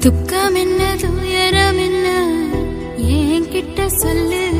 துக்கம் என்ன துயரம் என்ன ஏன் கிட்ட சொல்லு.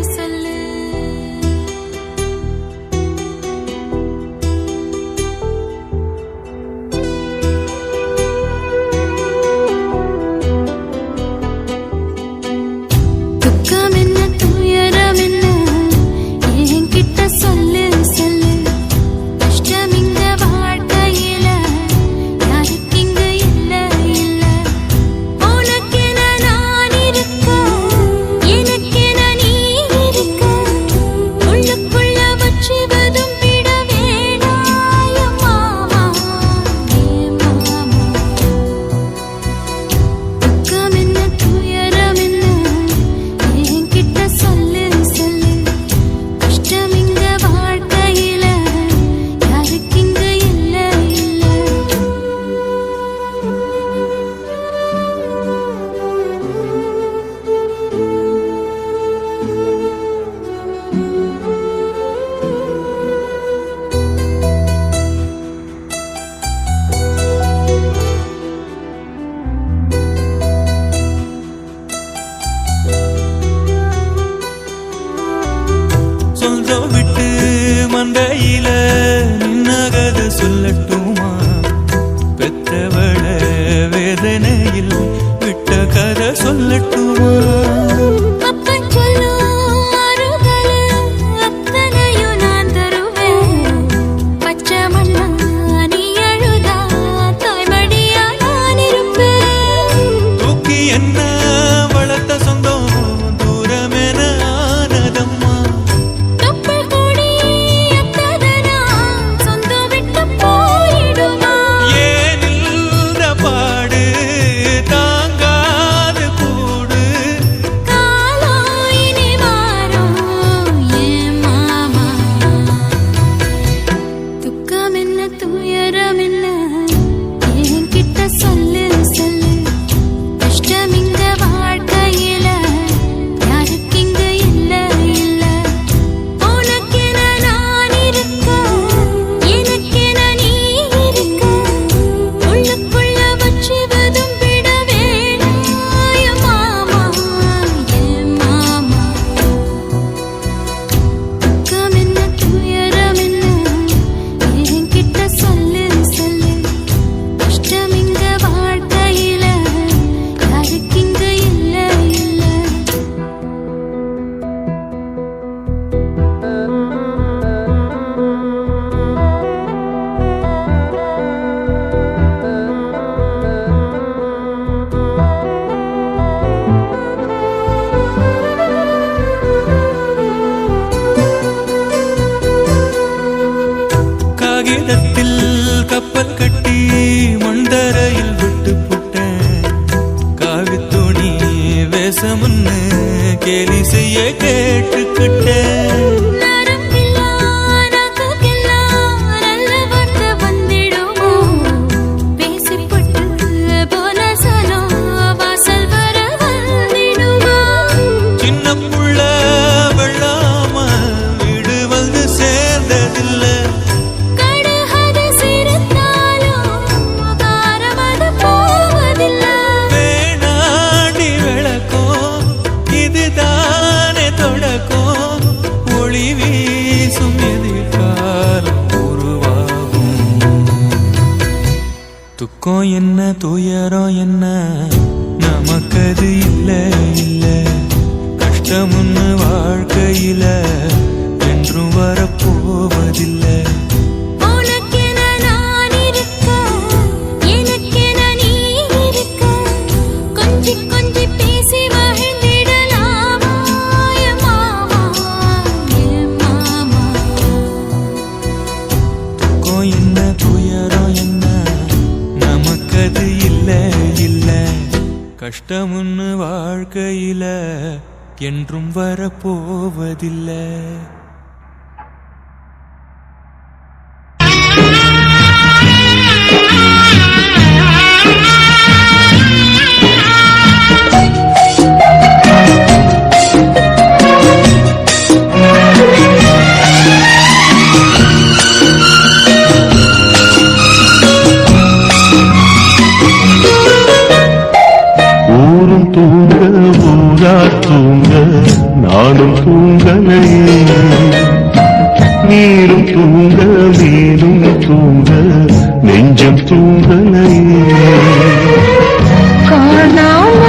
人 துக்கம் என்ன? துயரம் என்ன? நமக்கது இல்ல இல்ல. கஷ்டமுன்னு வாழ்க்கையில. என்றும் வர அது இல்ல இல்ல. கஷ்டமுன்னு வாழ்க்கையில என்றும் வரப்போவதில்லை. ஊரா தூங்க நானும் தூங்கலையே நீரும் தூங்க நீரும் தூங்க நெஞ்சம் தூங்கலையே காணாம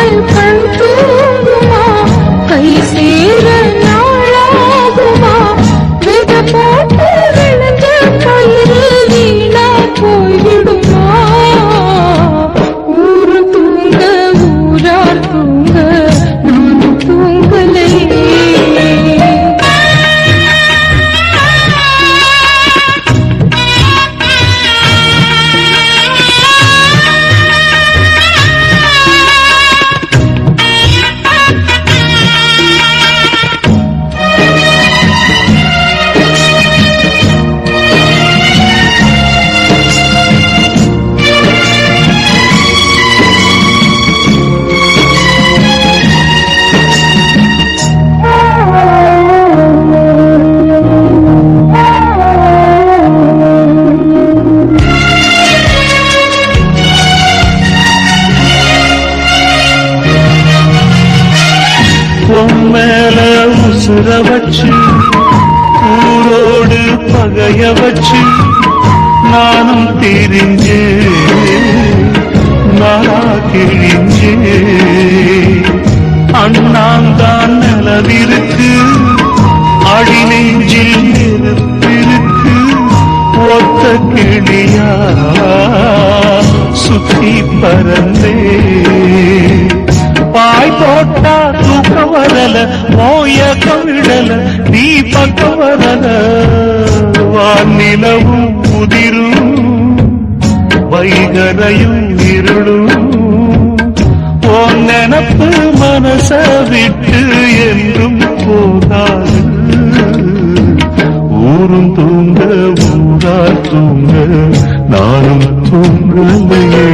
உசுர வச்சு ஊரோடு பகைய வச்சு நானும் தெரிஞ்சே நானா கிழிஞ்சே அண்ணாந்தான் நிலவிருக்கு அடி நெஞ்சில் நெருப்பிருக்கு ஒத்த கிளியா சுத்தி பறந்தே பாய் போட்டா தூக்கம் வரல மோயக்கம் கவிழல நீ பக்கம் வரல. வானிலவும் புதிரும் வைகரையும் இருளும். உன் நினப்பு மனச விட்டு என்றும் போகாது. ஊரும் தூங்க ஊரா தூங்க நானும் தூங்கலையே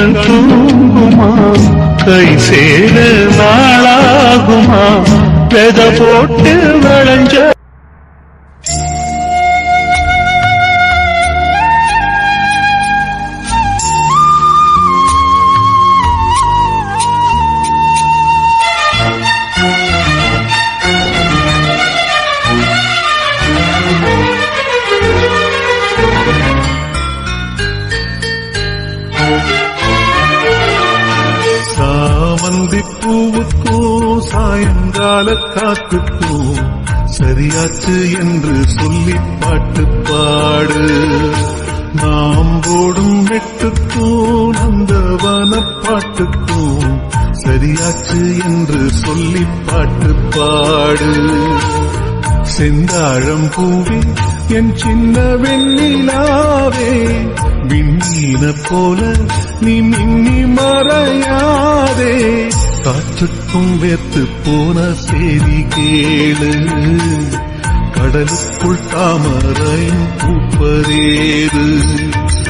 கண்கள் தூங்குமா? கை சேர நாளாகுமா? பெத போட்டு விளைஞ்ச சாமந்தி பூவுக்கும் சாயங்கால காத்துக்கும் சரியாச்சு என்று சொல்லி பாட்டு பாடு. நாம் போடும் வெட்டுக்கும் அந்த வனப்பாட்டுக்கும் சரியாச்சு என்று சொல்லி பாட்டு பாடு. செந்தாழம் பூவே என் சின்ன வெண்ணிலாவே விண்ணி விண்மீன போல நீ மின்னி மறையாதே. காற்றுக்கும் வேத்து போன செய்தி கேளு. கடலுக்குள் தாமரையும் பூப்பதேது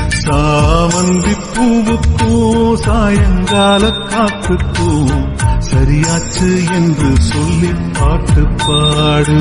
சாமந்தி பூவுக்கும் சாயங்கால காற்றுக்கும் சரியாச்சு என்று சொல்லி பாட்டு பாடு.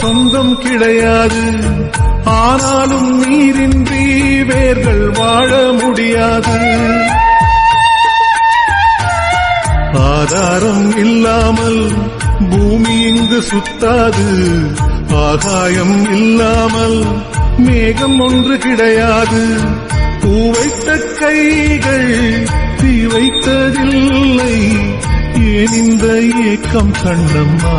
சொந்தம் கிடையாது. ஆனாலும் நீரின்றி வேர்கள் வாழ முடியாது. ஆதாரம் இல்லாமல் பூமி இங்கு சுத்தாது. ஆகாயம் இல்லாமல் மேகம் ஒன்று கிடையாது. பூ வைத்த கைகள் தீ வைத்ததில்லை. ஏன் இந்த ஏக்கம் கண்ணம்மா?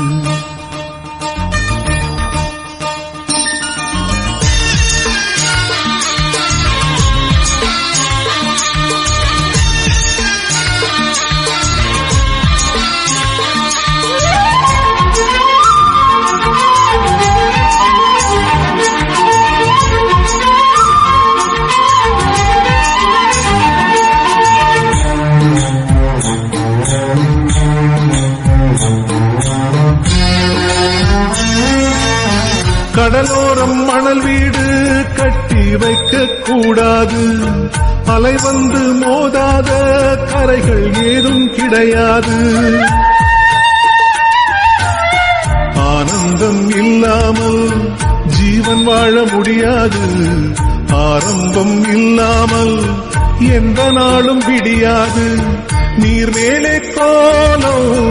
கட்டி வைக்க கூடாது அலை வந்து மோதாத கரைகள் ஏதும் கிடையாது. ஆனந்தம் இல்லாமல் ஜீவன் வாழ முடியாது. ஆரம்பம் இல்லாமல் எந்த நாளும் விடியாது. நீர் மேலே கோலம்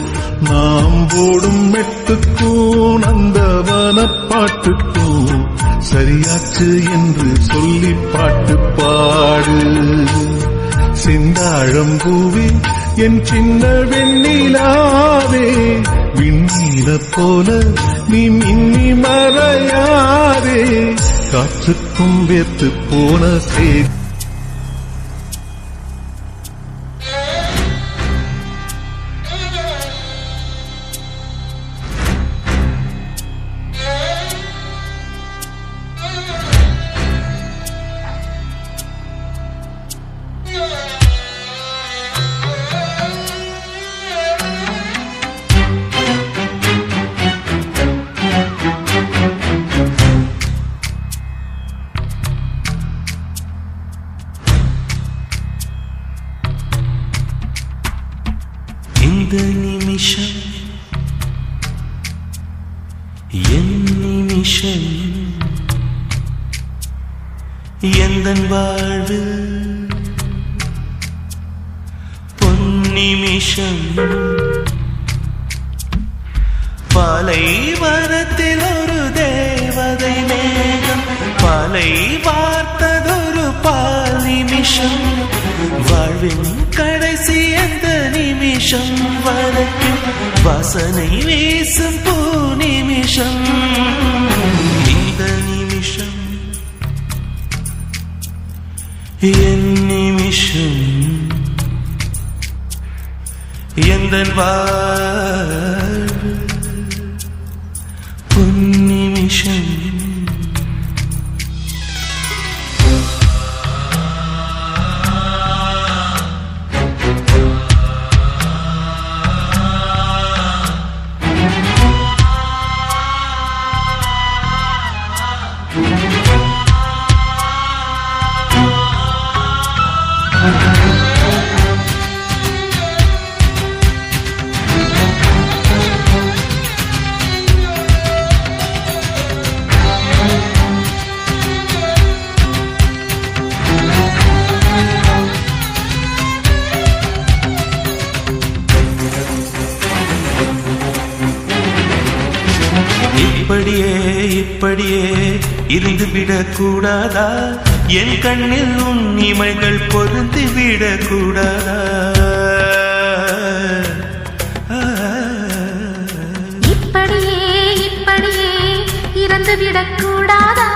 நாம் ஓடும் மெட்டுக்கும் அந்த வனப்பாட்டுக்கும் சரியாச்சு என்று சொல்லி பாட்டு பாடு. செந்தாழம்பூவே என் சின்ன வெண்ணிலாவே விண்ணீல போல நீ மின்னி மறையாதே. காற்றுக்கும் வேத்து போன சேதி நிமிஷம். பலைவரத்தில் ஒரு தேவதை மேகம் பலை வார்த்ததொரு பால் நிமிஷம். வாழ்வின் கடைசி அந்த நிமிஷம் வரைக்கும் வாசனை வீசும் பூ நிமிஷம். இந்த நிமிஷம் என் நிமிஷம். del bar. இருந்து விடக்கூடாதா? என் கண்ணில் உன் இமைகள் பொருந்து விடக்கூடாதா? இப்படியே இப்படியே இறந்து விடக்கூடாதா?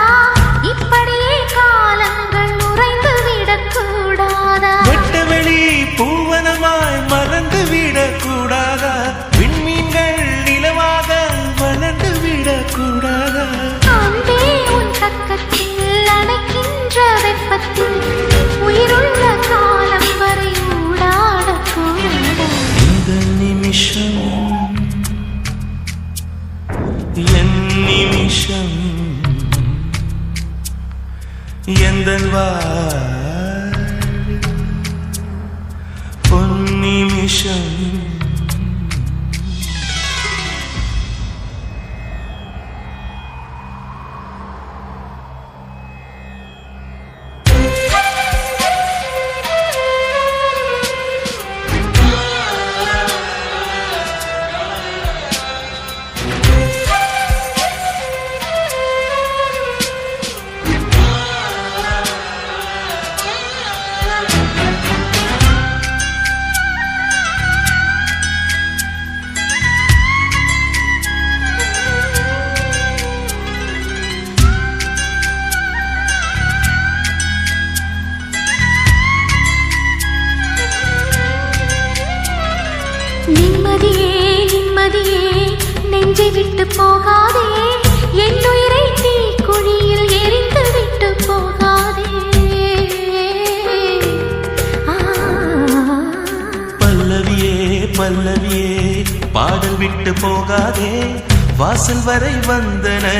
声音 பாடல் விட்டு போகாதே. வாசல் வரை வந்தன